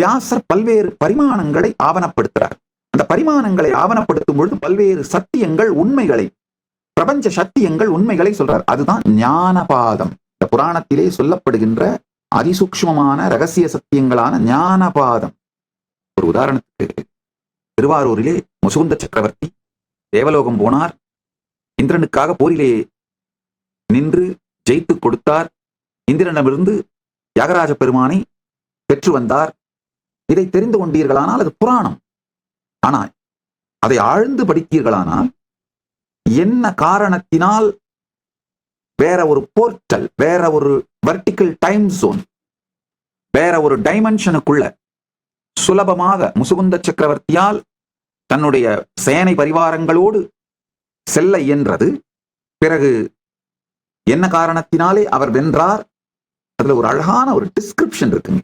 வியாசர் பல்வேறு பரிமாணங்களை ஆவணப்படுத்துறார். அந்த பரிமாணங்களை ஆவணப்படுத்தும் பொழுது பல்வேறு சத்தியங்கள் உண்மைகளை பிரபஞ்ச சத்தியங்கள் உண்மைகளை சொல்றார். அதுதான் ஞானபாதம். இந்த புராணத்திலே சொல்லப்படுகின்ற அதிசூக்ஷ்மமான ரகசிய சத்தியங்களான ஞானபாதம். ஒரு உதாரணத்துக்கு திருவாரூரிலே முசுகுந்த சக்கரவர்த்தி தேவலோகம் போனார். இந்திரனுக்காக போரிலே நின்று ஜெயித்து கொடுத்தார். இந்திரனிடமிருந்து யாகராஜ பெருமானை பெற்று வந்தார். இதை தெரிந்து கொண்டீர்களானால் அது புராணம். ஆனால் அதை ஆழ்ந்து படித்தீர்களானால் என்ன காரணத்தினால் வேற ஒரு போர்ட்டல் வேற ஒரு வெர்டிக்கல் டைம் ஜோன் வேற ஒரு டைமென்ஷனுக்குள்ள சுலபமாக முசுகுந்த சக்கரவர்த்தியால் தன்னுடைய சேனை பரிவாரங்களோடு செல்ல இயன்றது. பிறகு என்ன காரணத்தினாலே அவர் வென்றார்? அதுல ஒரு அழகான ஒரு டிஸ்கிரிப்ஷன் இருக்குங்க.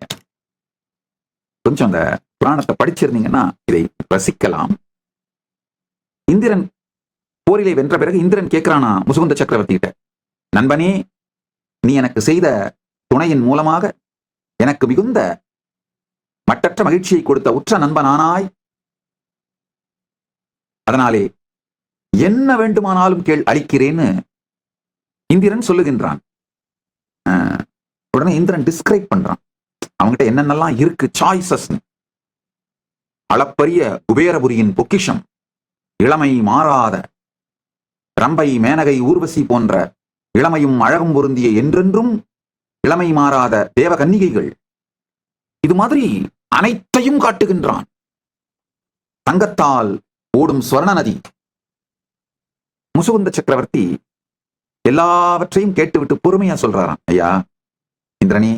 கொஞ்சம் அந்த புராணத்தை படிச்சிருந்தீங்கன்னா இதை ரசிக்கலாம். இந்திரன் போரிலே வென்ற பிறகு இந்திரன் கேட்கிறானா முசுகுந்த சக்கரவர்த்தி கிட்ட நண்பனே நீ எனக்கு செய்த துணையின் மூலமாக எனக்கு மிகுந்த மட்டற்ற மகிழ்ச்சியை கொடுத்த உற்ற நண்பனானாய். அதனாலே என்ன வேண்டுமானாலும் கேள் அளிக்கிறேன்னு இந்திரன் சொல்லுகின்றான். ஆஹ், உடனே இந்திரன் டிஸ்கிரைப் பண்றான். அவங்ககிட்ட என்னென்னலாம் இருக்கு? சாய்ஸஸ் அளப்பரிய குபேரபுரியின் பொக்கிஷம். இளமை மாறாத. ரம்பை மேனகை ஊர்வசி போன்ற இளமையும் அழகும் பொருந்திய என்றென்றும் இளமை மாறாத தேவ கன்னிகைகள் இது மாதிரி அனைத்தையும் காட்டுகின்றான். தங்கத்தால் ஓடும் சுவர்ண நதி முசுகுந்த சக்கரவர்த்தி எல்லாவற்றையும் கேட்டுவிட்டு பொறுமையா சொல்றாராம். ஐயா இந்திரனே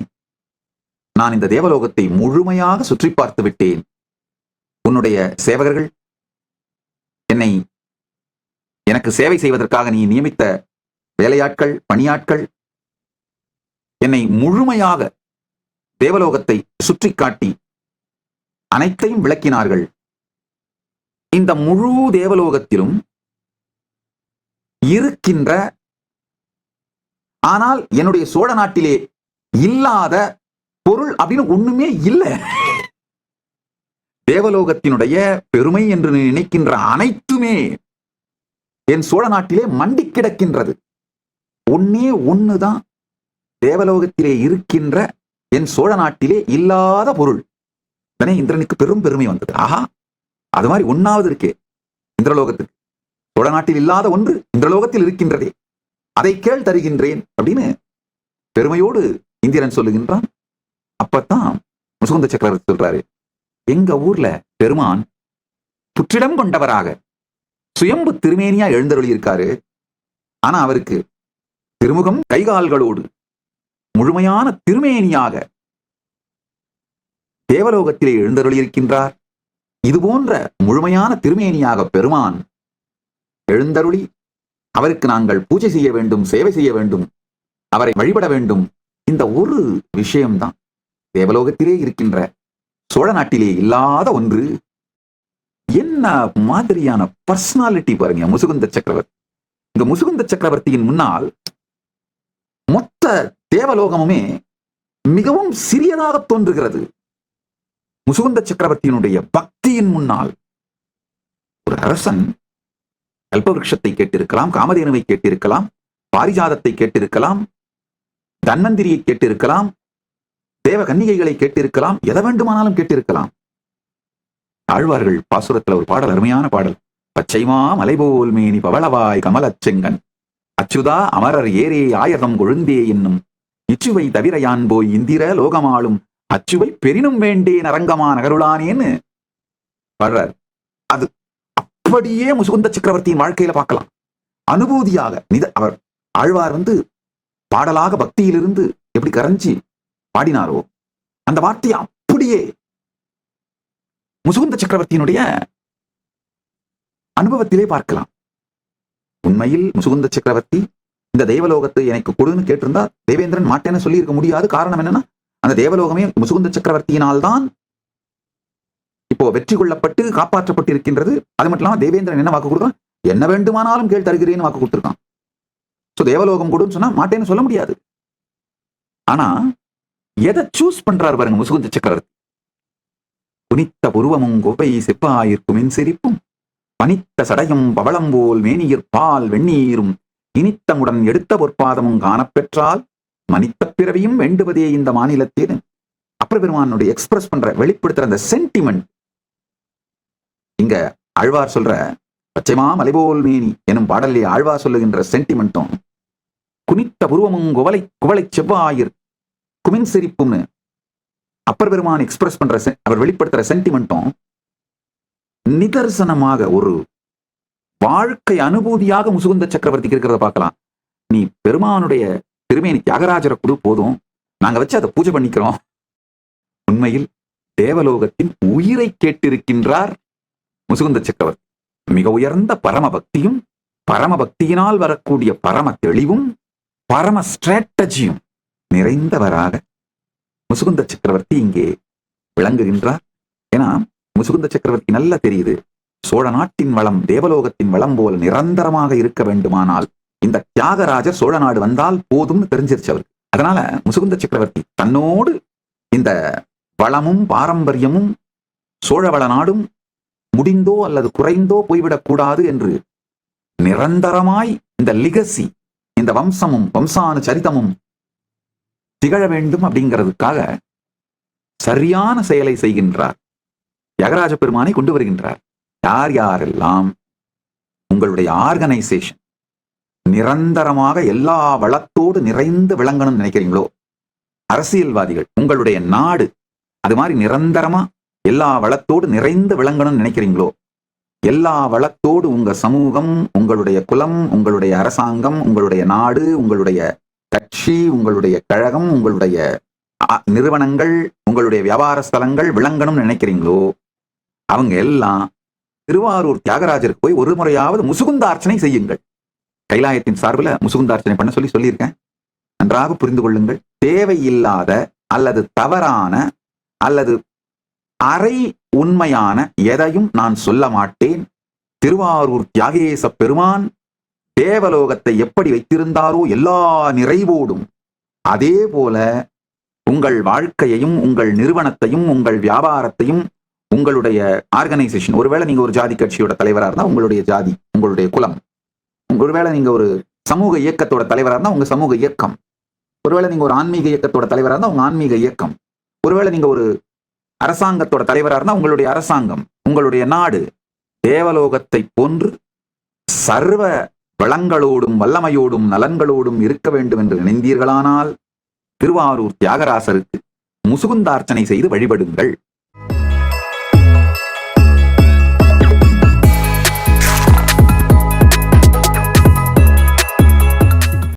நான் இந்த தேவலோகத்தை முழுமையாக சுற்றி பார்த்து விட்டேன். உன்னுடைய சேவகர்கள் என்னை எனக்கு சேவை செய்வதற்காக நீ நியமித்த வேலையாட்கள் பணியாட்கள் என்னை முழுமையாக தேவலோகத்தை சுற்றி காட்டி அனைத்தையும் விளக்கினார்கள். இந்த முழு தேவலோகத்திலும் இருக்கின்ற ஆனால் என்னுடைய சோழ நாட்டிலே இல்லாத பொருள் அப்படின்னு ஒண்ணுமே இல்லை. தேவலோகத்தினுடைய பெருமை என்று நினைக்கின்ற அனைத்துமே என் சோழ நாட்டிலே மண்டி கிடக்கின்றது. ஒன்னே ஒண்ணுதான் தேவலோகத்திலே இருக்கின்ற என் சோழ நாட்டிலே இல்லாத பொருள். உடனே இந்திரனுக்கு பெரும் பெருமை வந்தது. ஆஹா அது மாதிரி ஒன்னாவது இருக்கே இந்திரலோகத்துக்கு. சோழ நாட்டில் இல்லாத ஒன்று இந்திரலோகத்தில் இருக்கின்றதே. அதை கேள் தருகின்றேன் அப்படின்னு பெருமையோடு இந்திரன் சொல்லுகின்றான். அப்பத்தான் முசுகுந்த சக்கரவர்த்தி சொல்றாரு எங்க ஊர்ல பெருமான் புற்றிடம் கொண்டவராக சுயம்பு திருமேனியா எழுந்தருளி இருக்காரு ஆனா அவருக்கு திருமுகம் கைகால்களோடு முழுமையான திருமேனியாக தேவலோகத்திலே எழுந்தருளி இருக்கின்றார் இது போன்ற முழுமையான திருமேனியாக பெருமான் எழுந்தருளி அவருக்கு நாங்கள் பூஜை செய்ய வேண்டும் சேவை செய்ய வேண்டும் அவரை வழிபட வேண்டும் இந்த ஒரு விஷயம்தான். தேவலோகத்திலே இருக்கின்ற சோழ நாட்டிலே இல்லாத ஒன்று. என்ன மாதிரியான பர்சனாலிட்டி பாருங்க முசுகுந்த சக்கரவர்த்தி. இந்த முசுகுந்த சக்கரவர்த்தியின் முன்னால் மொத்த தேவலோகமுமே மிகவும் சிறியதாக தோன்றுகிறது. முசுகுந்த சக்கரவர்த்தியினுடைய பக்தியின் முன்னால் ஒரு அரசன் கல்பவருஷத்தை கேட்டிருக்கலாம் காமதேனுவை கேட்டிருக்கலாம் பாரிஜாதத்தை கேட்டிருக்கலாம் தன்வந்திரியை கேட்டிருக்கலாம் தேவ கன்னிகைகளை கேட்டிருக்கலாம் எதை வேண்டுமானாலும் கேட்டிருக்கலாம். ஆழ்வார்கள் பாசுரத்துல ஒரு பாடல் அருமையான பாடல். பச்சைமா மலைபோல் மேனி பவளவாய் கமலச்செங்கன். அச்சுதா அமரர் ஏரே ஆயதம் கொழுந்தே என்னும். இச்சுவை தவிர யான் போய் இந்திர லோகமாளும் அச்சுவை பெரினும் வேண்டேன் அரங்கமா நகருளானேன்னு பாடுறார் அது அப்படியே முசுகுந்த சக்கரவர்த்தியின் வாழ்க்கையில பார்க்கலாம். அனுபூதியாக நித அவர் ஆழ்வார் வந்து பாடலாக பக்தியிலிருந்து எப்படி கரைஞ்சி பாடினாரோ? அந்த வார்த்தை அப்படியே முசுகுந்த சக்கரவர்த்தியினுடைய அனுபவத்திலே பார்க்கலாம். உண்மையில் முசுகுந்த சக்கரவர்த்தி இந்த தேவலோகத்தை எனக்கு கொடுன்னு கேட்டிருந்தா தேவேந்திரன் மாட்டேன்னு சொல்லி இருக்க முடியாது. காரணம் என்னன்னா அந்த தேவலோகமே முசுகுந்த சக்கரவர்த்தியினால் தான் இப்போ வெற்றி கொள்ளப்பட்டு காப்பாற்றப்பட்டு இருக்கின்றது அது மட்டும் இல்லாம தேவேந்திரன் என்ன வாக்கு கொடுத்தான்? என்ன வேண்டுமானாலும் கேள் தருகிறேன்னு வாக்கு கொடுத்துருக்கான். சோ தேவலோகம் கொடுன்னு சொன்னா மாட்டேன்னு சொல்ல முடியாது. ஆனா எதை சூஸ் பண்றாரு பாருங்க முசுகுந்த சக்கரவர்த்தி. குனித்த புருவமும் கோவை செப்பாயிருக்குமின் சிரிப்பும். பனித்த சடையும் பவளம் போல் மேனியிற் பால் வெந்நீரும். இனித்தமுடன் எடுத்த பொற்பாதமும் காணப்பெற்றால் மனித்த பிறவியும் வேண்டுவதே இந்த மாநிலத்தில் அப்பர் பெருமானுடைய எக்ஸ்பிரஸ் பண்ற வெளிப்படுத்துற அந்த சென்டிமெண்ட் இங்க ஆழ்வார் சொல்ற பச்சைமா மலைபோல் மேனி எனும் பாடலில் ஆழ்வார் சொல்லுகின்ற சென்டிமெண்ட்டும் குனித்த புருவமும் குவலை குவலை செவ்வாயிர் குமின் சிரிப்பும்னு அப்பர் பெருமான் எக்ஸ்பிரஸ் பண்ற அவர் வெளிப்படுத்துற சென்டிமெண்ட்டும் நிதர்சனமாக ஒரு வாழ்க்கை அனுபூதியாக முசுகுந்த சக்கரவர்த்திக்கு இருக்கிறத பார்க்கலாம். நீ பெருமானுடைய திருமேனி தியாகராஜரை குழு போதும். நாங்க வச்சு அதை பூஜை பண்ணிக்கிறோம். உண்மையில் தேவலோகத்தின் உயிரை கேட்டிருக்கின்றார் முசுகுந்த சக்கரவர்த்தி. மிக உயர்ந்த பரம பக்தியும் பரம பக்தியினால் வரக்கூடிய பரம தெளிவும் பரம ஸ்ட்ராட்டஜியும் நிறைந்தவராக முசுகுந்த சக்கரவர்த்தி இங்கே விளங்குகின்றார். ஏன்னா முசுகுந்த சக்கரவர்த்தி நல்லா தெரியுது. சோழ நாட்டின் வளம் தேவலோகத்தின் வளம் போல் நிரந்தரமாக இருக்க வேண்டுமானால் இந்த தியாகராஜர் சோழ நாடு வந்தால் போதும்னு தெரிஞ்சிருச்சு அவருக்கு. அதனால முசுகுந்த சக்கரவர்த்தி தன்னோடு இந்த வளமும் பாரம்பரியமும் சோழவள நாடும் முடிந்தோ அல்லது குறைந்தோ போய்விடக்கூடாது என்று நிரந்தரமாய் இந்த லிகசி இந்த வம்சமும் வம்சானு சரிதமும் திகழ வேண்டும் அப்படிங்கிறதுக்காக சரியான செயலை செய்கின்றார். தியாகராஜ பெருமானை கொண்டு வருகின்றார். யார் யாரெல்லாம் உங்களுடைய ஆர்கனைசேஷன் நிரந்தரமாக எல்லா வளத்தோடு நிறைந்து விளங்கணும்னு நினைக்கிறீங்களோ? அரசியல்வாதிகள் உங்களுடைய நாடு அது மாதிரி நிரந்தரமா எல்லா வளத்தோடு நிறைந்து விளங்கணும்னு நினைக்கிறீங்களோ? எல்லா வளத்தோடு உங்க சமூகம் உங்களுடைய குலம் உங்களுடைய அரசாங்கம் உங்களுடைய நாடு உங்களுடைய கட்சி உங்களுடைய கழகம் உங்களுடைய நிறுவனங்கள் உங்களுடைய வியாபார ஸ்தலங்கள் விளங்கணும்னு நினைக்கிறீங்களோ அவங்க எல்லாம் திருவாரூர் தியாகராஜருக்கு போய் ஒரு முறையாவது முசுகுந்தார்ச்சனை செய்யுங்கள். கைலாயத்தின் சார்பில் முசுகுந்தார்ச்சனை பண்ண சொல்லி சொல்லியிருக்கேன். நன்றாக புரிந்து கொள்ளுங்கள். தேவையில்லாத அல்லது தவறான அல்லது அரை உண்மையான எதையும் நான் சொல்ல மாட்டேன். திருவாரூர் தியாகேச பெருமான் தேவலோகத்தை எப்படி வைத்திருந்தாரோ எல்லா நிறைவோடும் அதே போல உங்கள் வாழ்க்கையையும் உங்கள் நிறுவனத்தையும் உங்கள் வியாபாரத்தையும் உங்களுடைய ஆர்கனைசேஷன் ஒருவேளை நீங்க ஒரு ஜாதி கட்சியோட தலைவராக இருந்தால் உங்களுடைய ஜாதி உங்களுடைய குலம். ஒருவேளை நீங்க ஒரு சமூக இயக்கத்தோட தலைவராக இருந்தால் உங்க சமூக இயக்கம். ஒருவேளை நீங்க ஒரு ஆன்மீக இயக்கத்தோட தலைவராக இருந்தால் உங்க ஆன்மீக இயக்கம். ஒருவேளை நீங்க ஒரு அரசாங்கத்தோட தலைவராக இருந்தால் உங்களுடைய அரசாங்கம் உங்களுடைய நாடு. தேவலோகத்தை போன்று சர்வ வளங்களோடும் வல்லமையோடும் நலன்களோடும் இருக்க வேண்டும் என்று நினைந்தீர்களானால் திருவாரூர் தியாகராசருக்கு முசுகுந்தார்ச்சனை செய்து வழிபடுங்கள்.